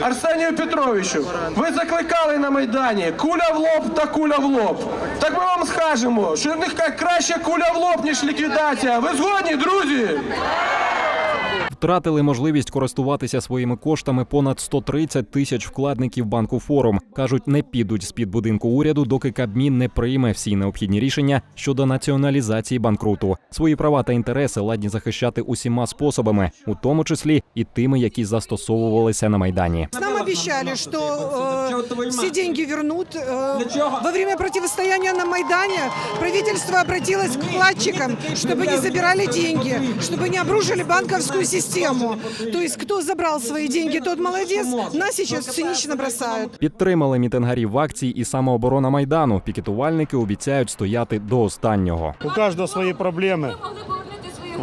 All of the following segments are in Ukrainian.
Арсенію Петровичу, ви закликали на Майдані куля в лоб та куля в лоб. Так ми вам скажемо, що в них краще куля в лоб, ніж ліквідація. Ви згодні, друзі? Втратили можливість користуватися своїми коштами понад 130 тисяч вкладників банку форум. кажуть, не підуть з під будинку уряду, доки Кабмін не прийме всі необхідні рішення щодо націоналізації банкруту. Свої права та інтереси ладні захищати усіма способами, у тому числі і тими, які застосовувалися на майдані Нам обещали, что э, все деньги вернут. Э, во время противостояния на Майдане правительство обратилось к вкладчикам, чтобы не забирали деньги, чтобы не обрушили банковскую систему. То есть кто забрал свои деньги, тот молодец. Нас сейчас цинично бросают. Підтримали мітингарів в акції і самооборона майдану. Пікетувальники обіцяють стояти до останнього. У кожного свої проблеми.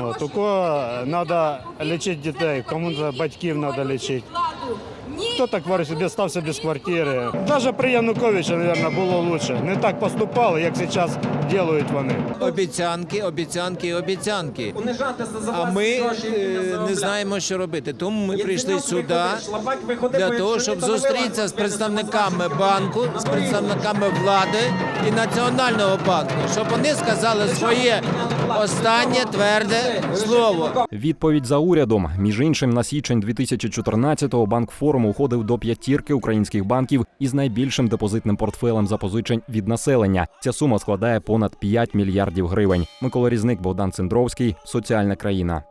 От, у кого треба лічити дітей, кому-то батьків треба лічити. Хто так варить собі стався без квартири. Навіть при Януковича, мабуть, було краще. Не так поступали, як зараз роблять вони. Обіцянки, обіцянки, обіцянки. А ми е, не знаємо, що робити. Тому ми прийшли сюди для того, щоб зустрітися з представниками банку, з представниками влади і національного банку, щоб вони сказали своє останнє тверде слово. Відповідь за урядом. Між іншим, на січень 2014-го банк форуму входив до п'ятірки українських банків із найбільшим депозитним портфелем запозичень від населення. Ця сума складає понад 5 мільярдів гривень. Микола Різник, Богдан Цендровський, соціальна країна.